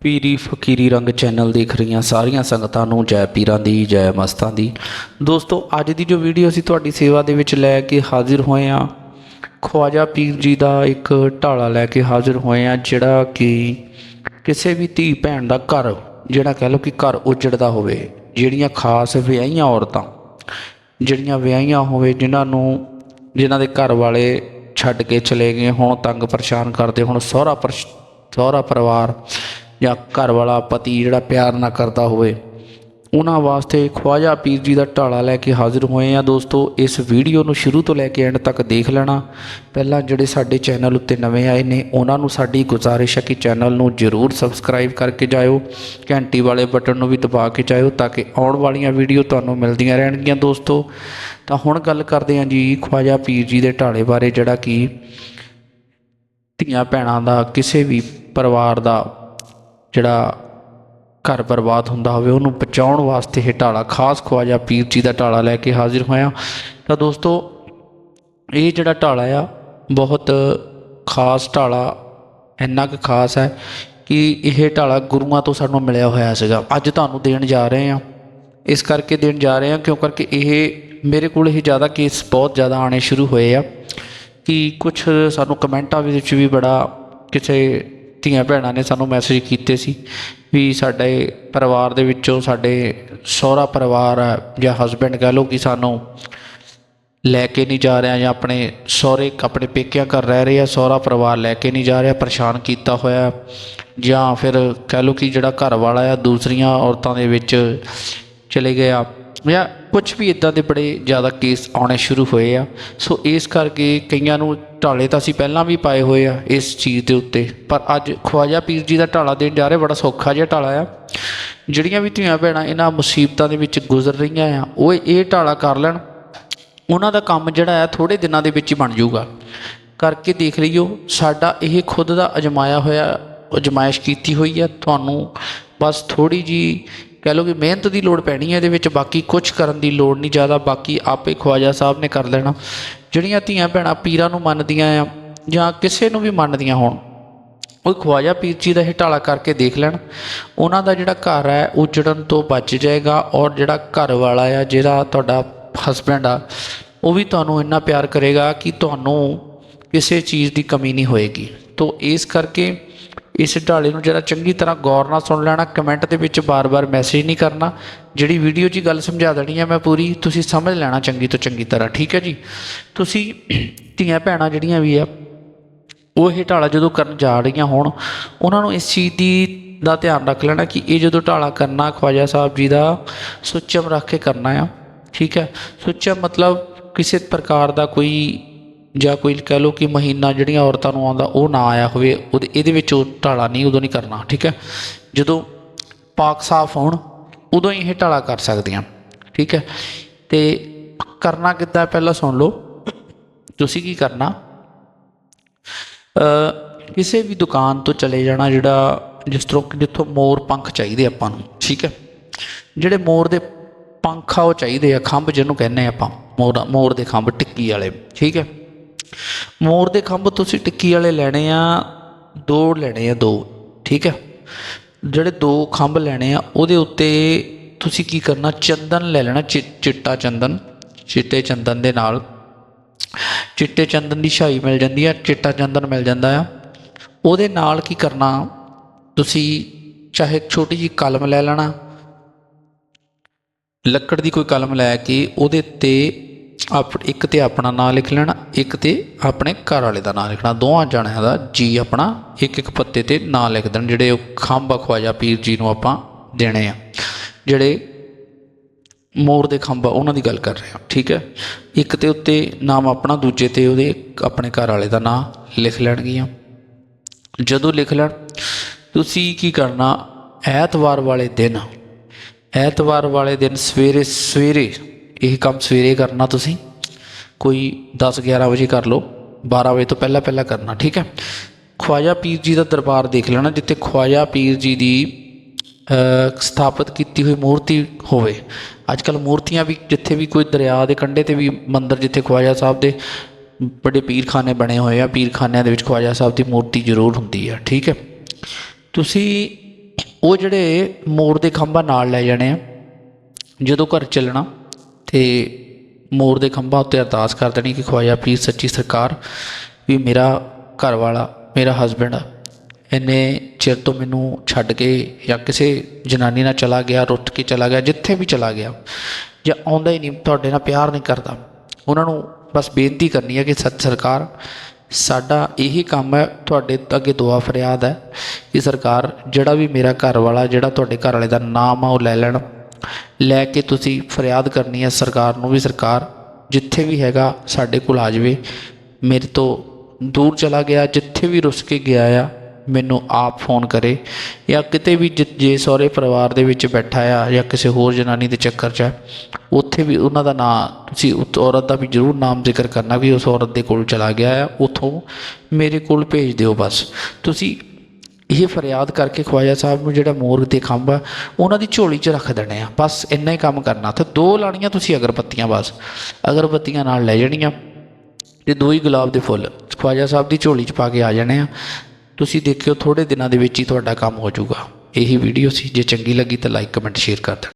ਪੀਰੀ ਫਕੀਰੀ ਰੰਗ ਚੈਨਲ ਦੇਖ ਰਹੀਆਂ ਸਾਰੀਆਂ ਸੰਗਤਾਂ ਨੂੰ ਜੈ ਪੀਰਾਂ ਦੀ, ਜੈ ਮਸਤਾਂ ਦੀ। ਦੋਸਤੋ, ਅੱਜ ਦੀ ਜੋ ਵੀਡੀਓ ਅਸੀਂ ਤੁਹਾਡੀ ਸੇਵਾ ਦੇ ਵਿੱਚ ਲੈ ਕੇ ਹਾਜ਼ਰ ਹੋਏ ਹਾਂ, ਖਵਾਜਾ ਪੀਰ ਜੀ ਦਾ ਇੱਕ ਢਾਲਾ ਲੈ ਕੇ ਹਾਜ਼ਰ ਹੋਏ ਹਾਂ, ਜਿਹੜਾ ਕਿ ਕਿਸੇ ਵੀ ਧੀ ਭੈਣ ਦਾ ਘਰ, ਜਿਹੜਾ ਕਹਿ ਲਓ ਕਿ ਘਰ ਉਜੜਦਾ ਹੋਵੇ, ਜਿਹੜੀਆਂ ਖਾਸ ਵਿਆਹੀਆਂ ਔਰਤਾਂ, ਜਿਹੜੀਆਂ ਵਿਆਹੀਆਂ ਹੋਵੇ, ਜਿਨ੍ਹਾਂ ਨੂੰ, ਜਿਨ੍ਹਾਂ ਦੇ ਘਰ ਵਾਲੇ ਛੱਡ ਕੇ ਚਲੇ ਗਏ ਹੁਣ, ਤੰਗ ਪਰੇਸ਼ਾਨ ਕਰਦੇ ਹੁਣ, ਸਹੁਰਾ ਪਰਸ਼- ਸਹੁਰਾ ਪਰਿਵਾਰ ਜਾਂ ਘਰ ਵਾਲਾ ਪਤੀ ਜਿਹੜਾ ਪਿਆਰ ਨਾ ਕਰਦਾ ਹੋਵੇ, ਉਹਨਾਂ ਵਾਸਤੇ ਖਵਾਜਾ ਪੀਰ ਜੀ ਦਾ ਢਾਲਾ ਲੈ ਕੇ ਹਾਜ਼ਰ ਹੋਏ ਆ ਦੋਸਤੋ, ਇਸ ਵੀਡੀਓ ਨੂੰ ਸ਼ੁਰੂ ਤੋਂ ਲੈ ਕੇ ਐਂਡ ਤੱਕ ਦੇਖ ਲੈਣਾ। ਪਹਿਲਾਂ ਜਿਹੜੇ ਸਾਡੇ ਚੈਨਲ ਉੱਤੇ ਨਵੇਂ ਆਏ ਨੇ, ਉਹਨਾਂ ਨੂੰ ਸਾਡੀ ਗੁਜ਼ਾਰਿਸ਼ ਹੈ ਕਿ ਚੈਨਲ ਨੂੰ ਜਰੂਰ ਸਬਸਕ੍ਰਾਈਬ ਕਰਕੇ ਜਾਇਓ। ਘੰਟੀ ਵਾਲੇ ਬਟਨ ਨੂੰ ਵੀ ਦਬਾ ਕੇ ਜਾਇਓ ਤਾਂ ਕਿ ਆਉਣ ਵਾਲੀਆਂ ਵੀਡੀਓ ਤੁਹਾਨੂੰ ਮਿਲਦੀਆਂ ਰਹਿਣਗੀਆਂ ਦੋਸਤੋ। ਤਾਂ ਹੁਣ ਗੱਲ ਕਰਦੇ ਹਾਂ ਜੀ ਖਵਾਜਾ ਪੀਰ ਜੀ ਦੇ ਢਾਲੇ ਬਾਰੇ, ਜਿਹੜਾ ਕਿ ਧੀਆਂ ਭੈਣਾਂ ਦਾ, ਕਿਸੇ ਵੀ ਪਰਿਵਾਰ ਦਾ ਜਿਹੜਾ ਘਰ ਬਰਬਾਦ ਹੁੰਦਾ ਹੋਵੇ, ਉਹਨੂੰ ਬਚਾਉਣ ਵਾਸਤੇ ਇਹ ਢਾਲਾ, ਖਾਸ ਖਵਾਜਾ ਪੀਰ ਜੀ ਦਾ ਢਾਲਾ ਲੈ ਕੇ ਹਾਜ਼ਰ ਹੋਇਆ। ਤਾਂ ਦੋਸਤੋ, ਇਹ ਜਿਹੜਾ ਢਾਲਾ ਆ, ਬਹੁਤ ਖਾਸ ਢਾਲਾ, ਇੰਨਾ ਕੁ ਖਾਸ ਹੈ ਕਿ ਇਹ ਢਾਲਾ ਗੁਰੂਆਂ ਤੋਂ ਸਾਨੂੰ ਮਿਲਿਆ ਹੋਇਆ ਸੀਗਾ। ਅੱਜ ਤੁਹਾਨੂੰ ਦੇਣ ਜਾ ਰਹੇ ਹਾਂ। ਇਸ ਕਰਕੇ ਦੇਣ ਜਾ ਰਹੇ ਹਾਂ, ਕਿਉਂ ਕਰਕੇ ਇਹ ਮੇਰੇ ਕੋਲ ਇਹ ਜ਼ਿਆਦਾ ਕੇਸ ਬਹੁਤ ਜ਼ਿਆਦਾ ਆਣੇ ਸ਼ੁਰੂ ਹੋਏ ਆ ਕਿ ਕੁਝ ਸਾਨੂੰ ਕਮੈਂਟਾਂ ਵਿੱਚ ਵੀ ਬੜਾ ਕਿਸੇ ਧੀਆਂ ਭੈਣਾਂ ਨੇ ਸਾਨੂੰ ਮੈਸੇਜ ਕੀਤੇ ਸੀ ਵੀ ਸਾਡੇ ਪਰਿਵਾਰ ਦੇ ਵਿੱਚੋਂ ਸਾਡੇ ਸਹੁਰਾ ਪਰਿਵਾਰ ਹੈ ਜਾਂ ਹਸਬੈਂਡ ਕਹਿ ਲਓ ਕਿ ਸਾਨੂੰ ਲੈ ਕੇ ਨਹੀਂ ਜਾ ਰਿਹਾ ਜਾਂ ਆਪਣੇ ਸਹੁਰੇ ਆਪਣੇ ਪੇਕਿਆਂ ਘਰ ਰਹਿ ਰਹੇ ਆ, ਸਹੁਰਾ ਪਰਿਵਾਰ ਲੈ ਕੇ ਨਹੀਂ ਜਾ ਰਿਹਾ, ਪਰੇਸ਼ਾਨ ਕੀਤਾ ਹੋਇਆ। ਜਾਂ ਫਿਰ ਕਹਿ ਲਓ ਕਿ ਜਿਹੜਾ ਘਰ ਵਾਲਾ ਆ, ਦੂਸਰੀਆਂ ਔਰਤਾਂ ਦੇ ਵਿੱਚ ਚਲੇ ਗਿਆ ਜਾਂ ਕੁਝ ਵੀ ਇਦਾਂ ਦੇ ਬੜੇ ਜ਼ਿਆਦਾ ਕੇਸ ਆਉਣੇ ਸ਼ੁਰੂ ਹੋਏ ਆ। ਸੋ ਇਸ ਕਰਕੇ ਕਈਆਂ ਨੂੰ ਢਾਲੇ ਤਾਂ ਅਸੀਂ ਪਹਿਲਾਂ ਵੀ ਪਾਏ ਹੋਏ ਆ ਇਸ ਚੀਜ਼ ਦੇ ਉੱਤੇ। ਪਰ ਅੱਜ ਖਵਾਜਾ ਪੀਰ ਜੀ ਦਾ ਢਾਲਾ ਦੇਣ ਜਾ ਰਹੇ, ਬੜਾ ਸੌਖਾ ਜਿਹਾ ਢਾਲਾ ਆ। ਜਿਹੜੀਆਂ ਵੀ ਧੀਆਂ ਭੈਣਾਂ ਇਹਨਾਂ ਮੁਸੀਬਤਾਂ ਦੇ ਵਿੱਚ ਗੁਜ਼ਰ ਰਹੀਆਂ ਆ, ਉਹ ਇਹ ਢਾਲਾ ਕਰ ਲੈਣ। ਉਹਨਾਂ ਦਾ ਕੰਮ ਜਿਹੜਾ ਆ ਥੋੜੇ ਦਿਨਾਂ ਦੇ ਵਿੱਚ ਹੀ ਬਣ ਜਾਊਗਾ। ਕਰਕੇ ਦੇਖ ਲਈਓ, ਸਾਡਾ ਇਹ ਖੁਦ ਦਾ ਅਜਮਾਇਆ ਹੋਇਆ, ਅਜਮਾਇਸ਼ ਕੀਤੀ ਹੋਈ ਹੈ ਤੁਹਾਨੂੰ ਬਸ ਥੋੜੀ ਜੀ ਕਹਿ ਲਓ ਕਿ ਮਿਹਨਤ ਦੀ ਲੋੜ ਪੈਣੀ ਹੈ, ਇਹਦੇ ਵਿੱਚ ਬਾਕੀ ਕੁਝ ਕਰਨ ਦੀ ਲੋੜ ਨਹੀਂ, ਜ਼ਿਆਦਾ ਬਾਕੀ ਆਪੇ ਖਵਾਜਾ ਸਾਹਿਬ ਨੇ ਕਰ ਲੈਣਾ। ਜਿਹੜੀਆਂ ਧੀਆਂ ਭੈਣਾਂ ਪੀਰਾਂ ਨੂੰ ਮੰਨਦੀਆਂ ਆ ਜਾਂ ਕਿਸੇ ਨੂੰ ਵੀ ਮੰਨਦੀਆਂ ਹੋਣ, ਉਹ ਖਵਾਜਾ ਪੀਰ ਜੀ ਦਾ ਇਹ ਕਰਕੇ ਦੇਖ ਲੈਣ। ਉਹਨਾਂ ਦਾ ਜਿਹੜਾ ਘਰ ਹੈ ਉਜੜਨ ਤੋਂ ਬਚ ਜਾਏਗਾ ਔਰ ਜਿਹੜਾ ਘਰ ਵਾਲਾ ਆ, ਜਿਹੜਾ ਤੁਹਾਡਾ ਹਸਬੈਂਡ ਆ, ਉਹ ਵੀ ਤੁਹਾਨੂੰ ਇੰਨਾ ਪਿਆਰ ਕਰੇਗਾ ਕਿ ਤੁਹਾਨੂੰ ਕਿਸੇ ਚੀਜ਼ ਦੀ ਕਮੀ ਨਹੀਂ ਹੋਏਗੀ। ਤੋਂ ਇਸ ਕਰਕੇ ਇਸ ਢਾਲੇ ਨੂੰ ਜਿਹੜਾ ਚੰਗੀ ਤਰ੍ਹਾਂ ਗੌਰ ਨਾਲ ਸੁਣ ਲੈਣਾ ਕਮੈਂਟ ਦੇ ਵਿੱਚ ਬਾਰ-ਬਾਰ ਮੈਸੇਜ ਨਹੀਂ ਕਰਨਾ। ਜਿਹੜੀ ਵੀਡੀਓ 'ਚ ਗੱਲ ਸਮਝਾ ਦੇਣੀ ਹੈ ਮੈਂ ਪੂਰੀ, ਤੁਸੀਂ ਸਮਝ ਲੈਣਾ ਚੰਗੀ ਤੋਂ ਚੰਗੀ ਤਰ੍ਹਾਂ, ਠੀਕ ਹੈ ਜੀ? ਤੁਸੀਂ ਧੀਆਂ ਭੈਣਾਂ ਜਿਹੜੀਆਂ ਵੀ ਆ, ਉਹ ਇਹ ਢਾਲਾ ਜਦੋਂ ਕਰਨ ਜਾ ਰਹੀਆਂ ਹੋਣ, ਉਹਨਾਂ ਨੂੰ ਇਸ ਚੀਜ਼ ਦੀ ਦਾ ਧਿਆਨ ਰੱਖ ਲੈਣਾ ਕਿ ਇਹ ਜਦੋਂ ਢਾਲਾ ਕਰਨਾ, ਖਵਾਜਾ ਸਾਹਿਬ ਜੀ ਦਾ, ਸੁੱਚਮ ਰੱਖ ਕੇ ਕਰਨਾ ਆ, ਠੀਕ ਹੈ? ਸੁੱਚਮ ਮਤਲਬ ਕਿਸੇ ਪ੍ਰਕਾਰ ਦਾ ਕੋਈ ਜਾਂ ਕੋਈ ਕਹਿ ਲਓ ਕਿ ਮਹੀਨਾ ਜਿਹੜੀਆਂ ਔਰਤਾਂ ਨੂੰ ਆਉਂਦਾ, ਉਹ ਨਾ ਆਇਆ ਹੋਵੇ, ਉਹਦੇ, ਇਹਦੇ ਵਿੱਚ ਉਹ ਢਾਲਾ ਨਹੀਂ, ਉਦੋਂ ਨਹੀਂ ਕਰਨਾ, ਠੀਕ ਹੈ? ਜਦੋਂ ਪਾਕ ਸਾਫ਼ ਹੋਣ, ਉਦੋਂ ਹੀ ਇਹ ਢਾਲਾ ਕਰ ਸਕਦੀਆਂ, ਠੀਕ ਹੈ? ਤੇ ਕਰਨਾ ਕਿੱਦਾਂ, ਪਹਿਲਾਂ ਸੁਣ ਲਓ, ਤੁਸੀਂ ਕੀ ਕਰਨਾ? ਕਿਸੇ ਵੀ ਦੁਕਾਨ ਤੋਂ ਚਲੇ ਜਾਣਾ, ਜਿਹੜਾ ਜਿਸ ਤਰ੍ਹਾਂ ਜਿੱਥੋਂ ਮੋਰ ਪੰਖ ਚਾਹੀਦੇ ਆਪਾਂ ਨੂੰ, ਠੀਕ ਹੈ? ਜਿਹੜੇ ਮੋਰ ਦੇ ਪੰਖ ਆ, ਉਹ ਚਾਹੀਦੇ ਆ, ਖੰਭ ਜਿਹਨੂੰ ਕਹਿੰਦੇ ਆਪਾਂ, ਮੋਰ ਮੋਰ ਦੇ ਖੰਭ, ਟਿੱਕੀ ਵਾਲੇ, ਠੀਕ ਹੈ? ਮੋਰ ਦੇ ਖੰਭ ਤੁਸੀਂ ਟਿੱਕੀ ਵਾਲੇ ਲੈਣੇ ਆ, ਦੋ ਲੈਣੇ ਆ, ਦੋ, ਠੀਕ ਹੈ? ਜਿਹੜੇ ਦੋ ਖੰਭ ਲੈਣੇ ਆ, ਉਹਦੇ ਉੱਤੇ ਤੁਸੀਂ ਕੀ ਕਰਨਾ, ਚੰਦਨ ਲੈ ਲੈਣਾ, ਚਿ- ਚਿੱਟਾ ਚੰਦਨ, ਚਿੱਟੇ ਚੰਦਨ ਦੇ ਨਾਲ। ਚਿੱਟੇ ਚੰਦਨ ਦੀ ਛਾਈ ਮਿਲ ਜਾਂਦੀ ਆ, ਚਿੱਟਾ ਚੰਦਨ ਮਿਲ ਜਾਂਦਾ ਆ। ਉਹਦੇ ਨਾਲ ਕੀ ਕਰਨਾ, ਤੁਸੀਂ ਚਾਹੇ ਛੋਟੀ ਜੀ ਕਲਮ ਲੈ ਲੈਣਾ, ਲੱਕੜ ਦੀ ਕੋਈ ਕਲਮ ਲੈ ਕੇ ਉਹਦੇ ਤੇ ਆਪ, ਇੱਕ ਤੇ ਆਪਣਾ ਨਾਮ ਲਿਖ ਲੈਣਾ, ਇੱਕ ਤੇ ਆਪਣੇ ਘਰ ਵਾਲੇ ਦਾ ਨਾਮ ਲਿਖਣਾ। ਦੋਵਾਂ ਜਣਿਆਂ ਦਾ ਜੀ ਆਪਣਾ ਇੱਕ ਇੱਕ ਪੱਤੇ ਤੇ ਨਾਮ ਲਿਖ ਦੇਣ, ਜਿਹੜੇ ਉਹ ਖੰਭ ਖਵਾਜਾ ਪੀਰ ਜੀ ਨੂੰ ਆਪਾਂ ਦੇਣੇ ਆ। ਜਿਹੜੇ ਮੋਰ ਦੇ ਖੰਭ ਉਹਨਾਂ ਦੀ ਗੱਲ ਕਰ ਰਹੇ ਹਾਂ, ਠੀਕ ਹੈ? ਇੱਕ ਤੇ ਉੱਤੇ ਨਾਮ ਆਪਣਾ, ਦੂਜੇ ਤੇ ਉਹਦੇ ਆਪਣੇ ਘਰ ਵਾਲੇ ਦਾ ਨਾਮ ਲਿਖ ਲੈਣਗੀਆਂ। ਜਦੋਂ ਲਿਖ ਲੈਣ, ਤੁਸੀਂ ਕੀ ਕਰਨਾ? ਐਤਵਾਰ ਵਾਲੇ ਦਿਨ, ਐਤਵਾਰ ਵਾਲੇ ਦਿਨ ਸਵੇਰੇ ਸਵੇਰੇ ਇਹ ਕੰਮ ਸਵੇਰੇ ਕਰਨਾ ਤੁਸੀਂ। ਕੋਈ 10 11 ਵਜੇ ਕਰ ਲਓ। 12 ਵਜੇ ਤੋਂ ਪਹਿਲਾਂ ਪਹਿਲਾਂ ਕਰਨਾ, ਠੀਕ ਹੈ? ਖਵਾਜਾ ਪੀਰ ਜੀ ਦਾ ਦਰਬਾਰ ਦੇਖ ਲੈਣਾ, ਜਿੱਥੇ ਖਵਾਜਾ ਪੀਰ ਜੀ ਦੀ ਸਥਾਪਿਤ ਕੀਤੀ ਹੋਈ ਮੂਰਤੀ ਹੋਵੇ। ਅੱਜ ਕੱਲ ਮੂਰਤੀਆਂ ਵੀ ਜਿੱਥੇ ਵੀ ਕੋਈ ਦਰਿਆ ਦੇ ਕੰਢੇ ਤੇ ਵੀ ਮੰਦਰ ਜਿੱਥੇ ਖਵਾਜਾ ਸਾਹਿਬ ਦੇ ਵੱਡੇ ਪੀਰਖਾਨੇ ਬਣੇ ਹੋਏ ਆ, ਪੀਰਖਾਨਿਆਂ ਦੇ ਵਿੱਚ ਖਵਾਜਾ ਸਾਹਿਬ ਦੀ ਮੂਰਤੀ ਜ਼ਰੂਰ ਹੁੰਦੀ ਆ, ਠੀਕ ਹੈ? ਤੁਸੀਂ ਉਹ ਜਿਹੜੇ ਮੋਰ ਦੇ ਖੰਭਾ ਨਾਲ ਲੈ ਜਾਣੇ ਆ, ਜਦੋਂ ਘਰ ਚੱਲਣਾ ਤੇ ਮੋਰ ਦੇ ਖੰਭਾਂ ਉੱਤੇ ਅਰਦਾਸ ਕਰ ਦੇਣੀ ਕਿ ਖਵਾਜਾ ਪਲੀਜ਼ ਸੱਚੀ ਸਰਕਾਰ ਵੀ ਮੇਰਾ ਘਰ ਵਾਲਾ ਮੇਰਾ ਹਸਬੈਂਡ ਇੰਨੇ ਚਿਰ ਤੋਂ ਮੈਨੂੰ ਛੱਡ ਕੇ ਜਾਂ ਕਿਸੇ ਜਨਾਨੀ ਨਾਲ ਚਲਾ ਗਿਆ, ਰੁੱਟ ਕੇ ਚਲਾ ਗਿਆ, ਜਿੱਥੇ ਵੀ ਚਲਾ ਗਿਆ, ਜਾਂ ਆਉਂਦਾ ਹੀ ਨਹੀਂ, ਤੁਹਾਡੇ ਨਾਲ ਪਿਆਰ ਨਹੀਂ ਕਰਦਾ। ਉਹਨਾਂ ਨੂੰ ਬਸ ਬੇਨਤੀ ਕਰਨੀ ਹੈ ਕਿ ਸਤ ਸਰਕਾਰ, ਸਾਡਾ ਇਹੀ ਕੰਮ ਹੈ, ਤੁਹਾਡੇ ਅੱਗੇ ਦੁਆ ਫਰਿਆਦ ਹੈ ਕਿ ਸਰਕਾਰ ਜਿਹੜਾ ਵੀ ਮੇਰਾ ਘਰ ਵਾਲਾ ਜਿਹੜਾ ਤੁਹਾਡੇ ਘਰ ਵਾਲੇ ਦਾ ਨਾਮ ਆ, ਉਹ ਲੈ ਲੈਣ। ਲੈ ਕੇ ਤੁਸੀਂ ਫਰਿਆਦ ਕਰਨੀ ਹੈ ਸਰਕਾਰ ਨੂੰ ਵੀ, ਸਰਕਾਰ ਜਿੱਥੇ ਵੀ ਹੈਗਾ ਸਾਡੇ ਕੋਲ ਆ ਜਾਵੇ। ਮੇਰੇ ਤੋਂ ਦੂਰ ਚਲਾ ਗਿਆ, ਜਿੱਥੇ ਵੀ ਰੁੱਸ ਕੇ ਗਿਆ ਆ, ਮੈਨੂੰ ਆਪ ਫੋਨ ਕਰੇ ਜਾਂ ਕਿਤੇ ਵੀ ਜੇ ਸਹੁਰੇ ਪਰਿਵਾਰ ਦੇ ਵਿੱਚ ਬੈਠਾ ਆ ਜਾਂ ਕਿਸੇ ਹੋਰ ਜਨਾਨੀ ਦੇ ਚੱਕਰ 'ਚ ਹੈ ਉੱਥੇ ਵੀ ਉਹਨਾਂ ਦਾ ਨਾਂ, ਤੁਸੀਂ ਉਸ ਔਰਤ ਦਾ ਵੀ ਜ਼ਰੂਰ ਨਾਮ ਜ਼ਿਕਰ ਕਰਨਾ ਵੀ ਉਸ ਔਰਤ ਦੇ ਕੋਲ ਚਲਾ ਗਿਆ ਆ, ਉਥੋਂ ਮੇਰੇ ਕੋਲ ਭੇਜ ਦਿਓ ਬਸ। ਤੁਸੀਂ ਇਹ ਫਰਿਆਦ ਕਰਕੇ ਖਵਾਜਾ ਸਾਹਿਬ ਨੂੰ ਜਿਹੜਾ ਮੋਰ ਦੇ ਖੰਭ ਆ, ਉਹਨਾਂ ਦੀ ਝੋਲੀ 'ਚ ਰੱਖ ਦੇਣੇ ਆ। ਬਸ ਇੰਨਾ ਹੀ ਕੰਮ ਕਰਨਾ। ਤੇ ਦੋ ਲਾਣੀਆਂ ਤੁਸੀਂ ਅਗਰਬੱਤੀਆਂ ਬਸ, ਅਗਰਬੱਤੀਆਂ ਨਾਲ ਲੈ ਜਾਣੀਆਂ ਤੇ ਦੋ ਹੀ ਗੁਲਾਬ ਦੇ ਫੁੱਲ। ਖਵਾਜਾ ਸਾਹਿਬ ਦੀ ਝੋਲੀ 'ਚ ਪਾ ਕੇ ਆ ਜਾਣੇ ਆ। ਤੁਸੀਂ ਦੇਖਿਓ ਥੋੜੇ ਦਿਨਾਂ ਦੇ ਵਿੱਚ ਹੀ ਤੁਹਾਡਾ ਕੰਮ ਹੋ ਜਾਊਗਾ। ਇਹੀ ਵੀਡੀਓ ਸੀ। ਜੇ ਚੰਗੀ ਲੱਗੀ ਤਾਂ ਲਾਈਕ ਕਮੈਂਟ ਸ਼ੇਅਰ ਕਰ ਦੇਣਾ।